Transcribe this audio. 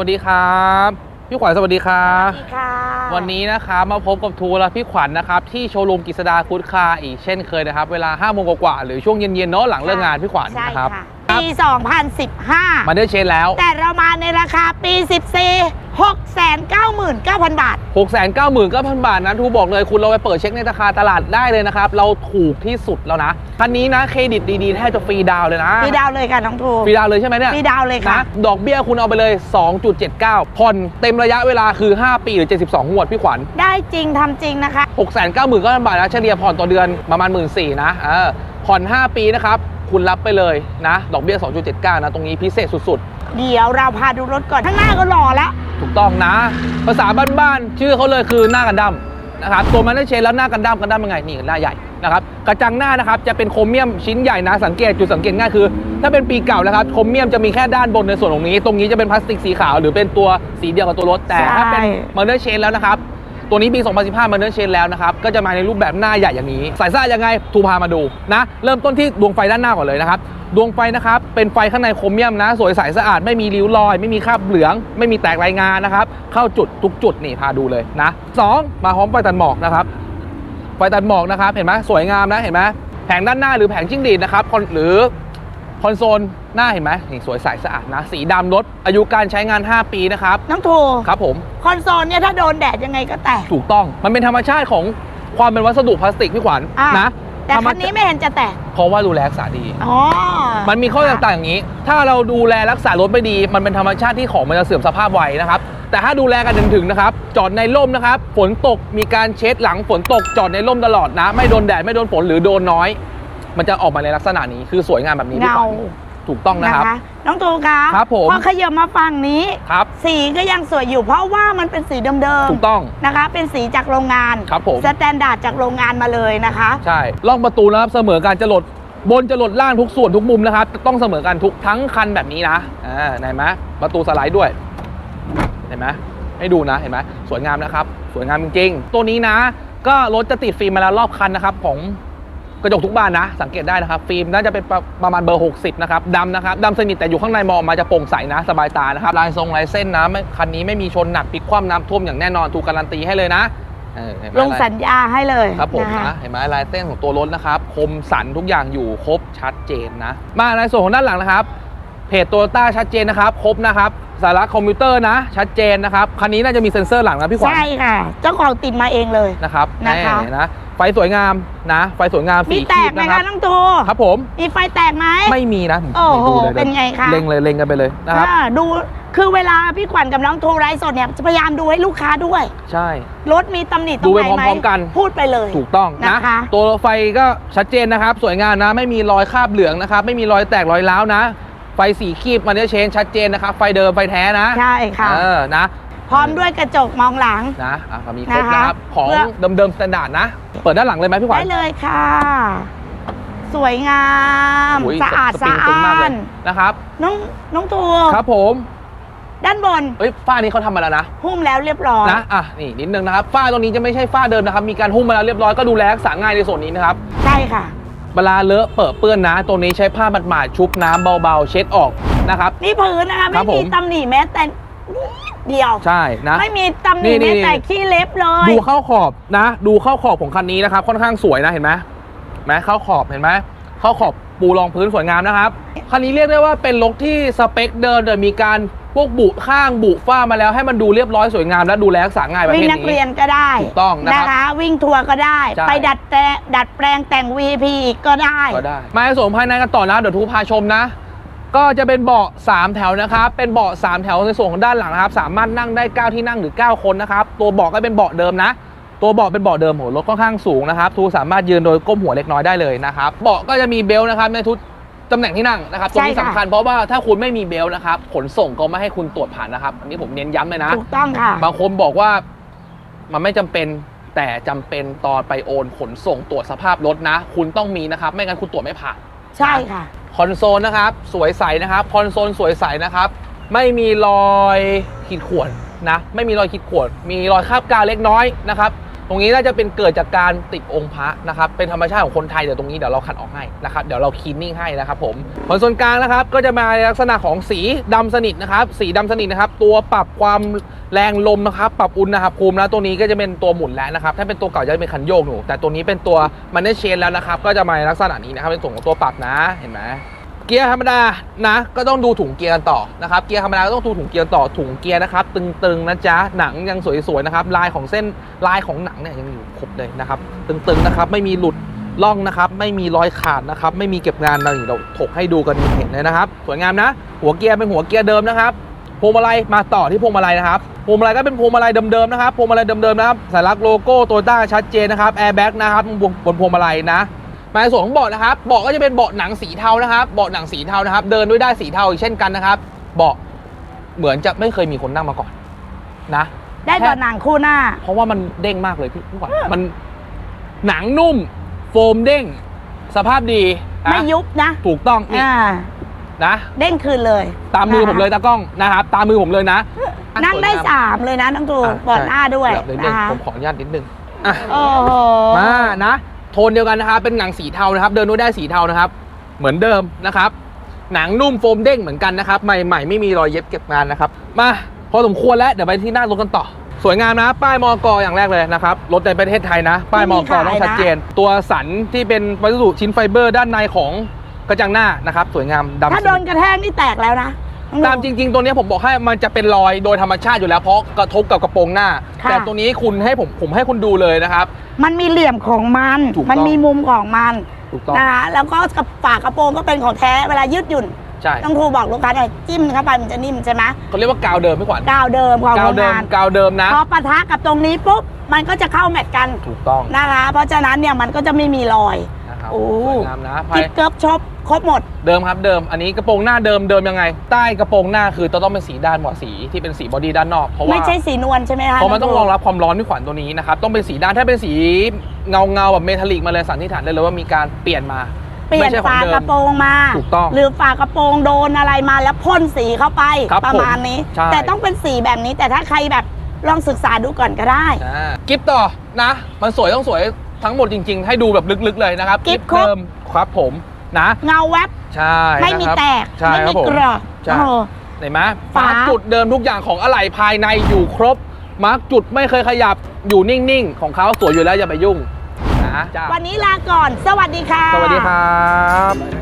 สวัสดีครับ พี่ขวัญสวัสดีครับสวัสดีค่ะวันนี้นะครับมาพบกับทูและพี่ขวัญนะครับที่โชว์รูมกฤษดาฟู้ดคาร์อีกเช่นเคยนะครับ เวลา5้าโมงกว่าๆหรือช่วงเย็นๆเนาะหลังเลิกงานพี่ขวัญใช่นะครับค่ะครับ ปี 2015 มาเดอร์เชนแล้ว แต่เรามาในราคาปี 14 699,000 บาท 6 9 9 0 0 0 บาทนะทูบอกเลยคุณเราไปเปิดเช็คในราคาตลาดได้เลยนะครับ เราถูกที่สุดแล้วนะคันนี้นะเครดิตดีๆแทบจะฟรีดาวน์เลยนะ ฟรีดาวน์เลยค่ะน้องทูฟรีดาวน์เลยใช่ไหมเนี่ย ฟรีดาวน์เลยค่ะนะดอกเบี้ยคุณเอาไปเลย 2.79 ผ่อนเต็มระยะเวลาคือ 5 ปีหรือ 72งวดพี่ขวัญ ได้จริงทำจริงนะคะ 6 9 9 0 0 0 บาทนะเฉลี่ยผ่อนต่อเดือนประมาณ 1 4ื่นนะเออผ่อน 5 ปีนะครับ คุณรับไปเลยนะ ดอกเบี้ย 2.79 นะ ตรงนี้พิเศษสุด เดี๋ยวเราพาดูรถก่อนข้างหน้าก็หล่อแล้วๆถูกต้องนะ ภาษาบ้านๆ ชื่อเขาเลยคือหน้ากันดั้มนะครับ ตัวมันได้เชนแล้วหน้ากันดั้มกันดั้มยังไง นี่หน้าใหญ่นะครับ กระจังหน้านะครับจะเป็นโครเมียมชิ้นใหญ่นะ สังเกตจุดสังเกตง่ายคือ ถ้าเป็นปีเก่านะครับ โครเมียมจะมีแค่ด้านบนในส่วนตรงนี้ ตรงนี้จะเป็นพลาสติกสีขาวหรือเป็นตัวสีเดียวกับตัวรถ แต่ถ้าเป็นใช่ม o เ e อร์เชนแล้วนะครับ ตัวนี้ปี 2015มันเนอร์เชนแล้วนะครับ ก็จะมาในรูปแบบหน้าใหญ่อย่างนี้ สายซ่ายังไงทูพามาดูนะ เริ่มต้นที่ดวงไฟด้านหน้าก่อนเลยนะครับดวงไฟนะครับ เป็นไฟข้างในโครเมียมนะ สวยใสสะอาดไม่มีริ้วรอย ไม่มีคราบเหลือง ไม่มีแตกรายงานนะครับ เข้าจุดทุกจุดนี่พาดูเลยนะสองมาพร้อมไฟตัดหมอกนะครับไฟตัดหมอกนะครับ เห็นไหมสวยงามนะเห็นไหมแผงด้านหน้าหรือแผงจิ้งหรีดนะครับหรือ คอนโซลหน้าเห็นไหมนี่สวยใสสะอาดนะ สีดำรถอายุการใช้งาน 5 ปีนะครับ น้องทูครับผม คอนโซลเนี่ยถ้าโดนแดดยังไงก็แตก ถูกต้องมันเป็นธรรมชาติของความเป็นวัสดุพลาสติกพี่ขวัญอะ นะแต่ธรรมคันนี้ไม่เห็นจะแตก เพราะว่าดูแลรักษาดี อ๋อ มันมีข้อต่างๆอย่างนี้ ถ้าเราดูแลรักษารถไม่ดี มันเป็นธรรมชาติที่ของมันจะเสื่อมสภาพไวนะครับ แต่ถ้าดูแลกันถึงๆนะครับ จอดในร่มนะครับ ฝนตก มีการเช็ดหลังฝนตก จอดในร่มตลอดนะ ไม่โดนแดด ไม่โดนฝน หรือโดนน้อย มันจะออกมาในลักษณะนี้คือสวยงามแบบนี้พี่เงาขวัญถูกต้องนะนะครับคะน้องทูคะครับผม พอขยับมาฝั่งนี้ ครับ สีก็ยังสวยอยู่เพราะว่ามันเป็นสีเดิมถูกต้องๆนะคะ เป็นสีจากโรงงานครับผม สแตนดาร์ดจากโรงงานมาเลยนะคะ ใช่ล่องประตูนะครับเสมอการจะหลดบนจะหลดล่างทุกส่วนทุกมุมนะครับ ต้องเสมอกันทุกทั้งคันแบบนี้นะอ่าเห็นไหมประตูสไลด์ด้วย เห็นไหมให้ดูนะเห็นไหมสวยงามนะครับ สวยงามจริงๆตัวนี้นะ ก็รถจะติดฟิล์มมาแล้วรอบคันนะครับ ของ กระจกทุกบานนะ สังเกตได้นะครับ ฟิล์มน่าจะเป็นประประมาณเบอร์ 60 นะครับดำนะครับดำสนิทแต่อยู่ข้างในมองออกมาจะโปร่งใสนะ สบายตานะครับ ลายทรงลายเส้นนะไม่คันนี้ไม่มีชนหนักพลิกคว่ำน้ำท่วมอย่างแน่นอนถูกการันตีให้เลยนะเออเห็นไหมลงสัญญาให้เลยครับผมนะคะ นะเห็นไหมลายเส้นของตัวรถนะครับ คมสันทุกอย่างอยู่ครบชัดเจนนะ มาในส่วนของด้านหลังนะครับ เพจโตโยต้าชัดเจนนะครับ ครบนะครับสาระคอมพิวเตอร์นะ ชัดเจนนะครับคันนี้น่าจะมีเซ็นเซอร์หลังนะพี่ขวัญใช่ค่ะ เจ้าของติดมาเองเลย นะครับนะคะ แนะ ไฟสวยงามนะ ไฟสวยงามมีสีแตขีกดไหมนะครัคะบน้องตูครับผมมีไฟแตกไหม ไม่มีนะโอ้โหดูลยเป็นไงคะ เล็งเลยเล็งกันไปเลยนะครับ อ่าดูคือเวลาพี่ขวัญกับน้องทูไลฟ์สดเนี่ยจะพยายามดูให้ลูกค้าด้วย ใช่ รถมีตำหนิตรดูงไปไหนไหมพร้อมๆกัน พูดไปเลย ถูกต้องนะนะคะ ตัวไฟก็ชัดเจนนะครับ สวยงามนะ ไม่มีรอยคราบเหลืองนะครับ ไม่มีรอยแตกรอยร้าวนะ ไฟสีคีบมันจะเชนชัดเจนนะครับ ไฟเดิมไฟแท้นะใช่ค่ะ เออนะ พร้อมด้วยกระจกมองหลัง นะอะก็มีครบนะคะนะครับ ของเพื่อเดิมๆสแตนดาร์ดนะ เปิดด้านหลังเลยไหมพี่ขวัญได้เลยค่ะ สวยงามโอ้ยสะอาดปริสะงตึงมากอาเลดยนะครับ น้องน้องตูครับผมด้านบน เอ้ย ฝ้านี้เขาทำมาแล้วนะ หุ้มแล้วเรียบร้อย นะ อะ นี่นิดนึงนะครับ ฝ้าตรงนี้จะไม่ใช่ฝ้าเดิมนะครับ มีการหุ้มมาแล้วเรียบร้อย ก็ดูแลรักษาง่ายในส่วนนี้นะครับ ใช่ค่ะ เวลาเลอะเปิดเปื้อนนะตัวนี้ใช้ผ้าหมาดๆชุบน้ำเบาๆ เช็ดออกนะครับ นี่พื้นนะคะครัไม่บผมมีตำหนิแม้แต่นิด เดียว ใช่นะ ไม่มีตำหนินี่นี่แม้แต่ขี้เล็บเลย ดูเข้าขอบนะ ดูเข้าขอบของคันนี้นะครับ ค่อนข้างสวยนะเห็นไหมเห็นไหมเข้าขอบเห็นไหมเข้าขอบปูรองพื้นสวยงามนะครับคันนี้เรียกได้ว่าเป็นรถที่สเปคเดิมแต่มีการพวกบุข้างบุฝ้ามาแล้วให้มันดูเรียบร้อยสวยงามและดูแลรักษาง่ายประวิ่เภงทนักเรีนี้ ยนก็ได้ถูกต้องนะครับนะคะ วิ่งทัวร์ก็ได้ ใช่ ไปดัดแปลงดัดแปลงแต่ง VP อีกก็ได้ ก็ได้มาในส่วนภายในกันต่อนะเดี๋ยวทูพาชมนะ ก็จะเป็นเบาะ 3 แถวนะครับ เป็นเบาะ 3 แถวในส่วนของด้านหลังนะครับ สามารถนั่งได้ 9 ที่นั่งหรือ 9 คนนะครับ ตัวเบาะก็เป็นเบาะเดิมนะ ตัวเบาะเป็นเบาะเดิมโหรถค่อนข้างสูงนะครับ ทูสามารถยืนโดยก้มหัวเล็กน้อยได้เลยนะครับ เบาะก็จะมีเบลต์นะครับในทุกตำแหน่งที่นั่งนะครับ ตรงนี้ใช่ค่ะสำคัญเพราะว่าถ้าคุณไม่มีเบลต์นะครับ ขนส่งก็ไม่ให้คุณตรวจผ่านนะครับ อันนี้ผมเน้นย้ำเลยนะ ถูกต้องค่ะ บางคนบอกว่ามันไม่จำเป็นแต่จำเป็นตอนไปโอนขนส่งตรวจสภาพรถนะ คุณต้องมีนะครับ ไม่งั้นคุณตรวจไม่ผ่าน ใช่ค่ะ คอนโซลนะครับ สวยใสนะครับ คอนโซลสวยใสนะครับ ไม่มีรอยขีดข่วนนะ ไม่มีรอยขีดข่วน มีรอยคราบกาวเล็กน้อยนะครับ ตรงนี้น่าจะเป็นเกิดจากการติดองค์พระนะครับเป็นธรรมชาติของคนไทยเดี๋ยวตรงนี้เดี๋ยวเราขัดออกให้นะครับเดี๋ยวเราคีนนิ่งให้นะครับผมผลส่วนกลางนะครับก็จะมาในลักษณะของสีดำสนิทนะครับสีดำสนิทนะครับตัวปรับความแรงลมนะครับปรับอุณหภูมิแล้วตัวนี้ก็จะเป็นตัวหมุนแล้วนะครับถ้าเป็นตัวเก่าจะเป็นคันโยกอยู่แต่ตัวนี้เป็นตัวมันเนเชนแล้วนะครับก็จะมาในลักษณะนี้นะครับเป็นส่วนของตัวปรับนะเห็นไหม เกียร์ธรรมดานะ ก็ต้องดูถุงเกียร์กันต่อนะครับ เกียร์ธรรมดาก็ต้องดูถุงเกียร์ต่อถุงเกียร์นะครับ ตึงๆนะจ๊ะหนังยังสวยๆนะครับ ลายของเส้นลายของหนังเนี่ยยังอยู่ครบเลยนะครับ ตึงๆนะครับ ไม่มีหลุดล่องนะครับ ไม่มีรอยขาดนะครับ ไม่มีเก็บงานอะไรเราถกให้ดูกันเห็นเลยนะครับ สวยงามนะ หัวเกียร์เป็นหัวเกียร์เดิมนะครับพวงมาลัยมาต่อที่พวงมาลัยนะครับพวงมาลัยก็เป็นพวงมาลัยเดิมๆนะครับพวงมาลัยเดิมๆนะครับสัญลักษณ์โลโก้โตโยต้าชัดเจนนะครับแอร์แบ็กนะครับบนพวงมาลัยนะ มาในส่วนของเบาะนะครับเบาะก็จะเป็นเบาะหนังสีเทานะครับเบาะหนังสีเทานะครับ เดินด้วยได้ายสีเทาอีกเช่นกันนะครับเบาะเหมือนจะไม่เคยมีคนนั่งมาก่อนนะ ได้เบาะหนังคู่หน้า เพราะว่ามันเด้งมากเลยพี่พี่ขวัญมันหนังนุ่ม โฟมเด้ง สภาพดีนะไม่ยุบนะ ถูกต้องนี่อ่านะ เด้งคืนเลย ตามมือผมเลยตากล้องนะครับ ตามมือผมเลยนะ นั่งได้สวยงสามเลยนะน้องตูอะเบาะหน้าด้วยเกือบนิดนึนะงคะผมขออนุญาตนิดนึงอะโอ้โหมานะ โทนเดียวกันนะครับเป็นหนังสีเทานะครับ เดินด้วยได้สีเทานะครับ เหมือนเดิมนะครับ หนังนุ่มโฟมเด้งเหมือนกันนะครับ ใหม่ๆไม่มีรอยเย็บเก็บงานนะครับ มาพอสมควรแล้วเดี๋ยวไปที่หน้ารถกันต่อ สวยงามนะ ป้ายมอกอย่างแรกเลยนะครับ รถในประเทศไทยนะ ป้ายมอกต้องชัดเจน ตัวสันที่เป็นวัสดุชิ้นไฟเบอร์ด้านในของกระจังหน้านะครับ สวยงามดำถ้าโดนกระแทกนี่แตกแล้วนะน้อง ตูตามจริง ๆ ตัวเนี้ยผมบอกให้มันจะเป็นรอยโดยธรรมชาติอยู่แล้วเพราะกระทบกับกระโปรงหน้า ค่ะ แต่ตัวนี้คุณให้ผมผมให้คุณดูเลยนะครับ มันมีเหลี่ยมของมัน ถูกต้อง มันมีมุมของมันถูกต้องนะคะแล้วก็กระฝากระโปรงก็เป็นของแท้เวลายืดหยุ่น ใช่ต้องโทรบอกลูกค้าหน่อยจิ้มเข้าไปมันจะนิ่มใช่ไหมเขาเรียกว่ากาวเดิมไม่ขวัญกาวเดิมของกาโรวงเดิมงานกาวเดิมนะ พอปะทะกับตรงนี้ปุ๊บมันก็จะเข้าแมทกันถูกต้องนะคะ เพราะฉะนั้นเนี่ยมันก็จะไม่มีรอย นะครับโอ้ สวยงามนะภาจิ๊ยบเกิบชบ ครบหมด เดิมครับเดิมอันนี้กระโปรงหน้าเดิมเดิมยังไง ใต้กระโปรงหน้าคือต้องเป็นสีด้านกว่าสีที่เป็นสีบอดี้ด้านนอกเพราะว่าไม่ใช่สีนวลใช่ไหมคะเพราะมันต้องครองรับความร้อนด้วยขวัญตัวนี้นะครับต้องเป็นสีด้านถ้าเป็นสีเงาเงาๆแบบเมทัลลิกมาเลยสันนิษฐานได้เลยว่ามีการเปลี่ยนมาเปลี่ยนไม่ใช่ของฝาเดิมกระโปรงมาถูกต้องหรือฝากระโปรงโดนอะไรมาแล้วพ่นสีเข้าไปครับประมาณนี้ผมใช่แต่ต้องเป็นสีแบบนี้แต่ถ้าใครแบบลองศึกษาดูก่อนก็ได้อ่ากิฟต่อนะ มันสวยต้องสวยทั้งหมดจริง ๆ ให้ดูแบบลึกๆเลยนะครับกิ๊บครบเดิมครับผม นะ เงาแวบใช่ไม่มีนะครับแตก ใช่ไม่ครัมีบผมเกรอใช่โอ้โหเห็นไหมฝามาร์กจุดเดิมทุกอย่างของอะไหล่ภายในอยู่ครบ มาร์กจุดไม่เคยขยับอยู่นิ่งๆ ของเขาสวยอยู่แล้วอย่าไปยุ่งนะจ้าวันนี้ลาก่อน สวัสดีค่ะ สวัสดีครับ